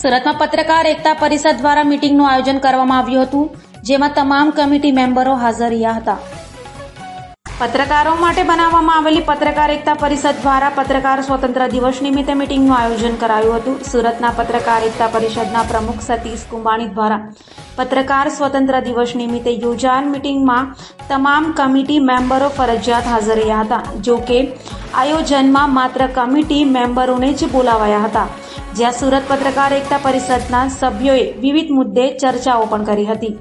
સુરતમાં પત્રકાર એકતા પરિષદ દ્વારા મીટિંગનું આયોજન કરવામાં આવ્યું હતું, જેમાં તમામ કમિટી મેમ્બરો હાજર રહ્યા હતા. પત્રકારો માટે બનાવવામાં આવેલી પત્રકાર એકતા પરિષદ દ્વારા પત્રકાર સ્વતંત્ર દિવસ નિમિત્તે મીટિંગનું આયોજન કરાયું હતું. સુરતના પત્રકાર એકતા પરિષદના પ્રમુખ સતીશ કુંભાણી દ્વારા પત્રકાર સ્વતંત્ર દિવસ નિમિત્તે યોજાયેલ મીટિંગમાં તમામ કમિટી મેમ્બરો ફરજિયાત હાજર રહ્યા હતા જો કે આયોજનમાં માત્ર કમિટી મેમ્બરોને જ બોલાવાયા હતા. જ્યાં સુરત પત્રકાર એકતા પરિષદના સભ્યોએ વિવિધ મુદ્દે ચર્ચાઓ પણ કરી હતી.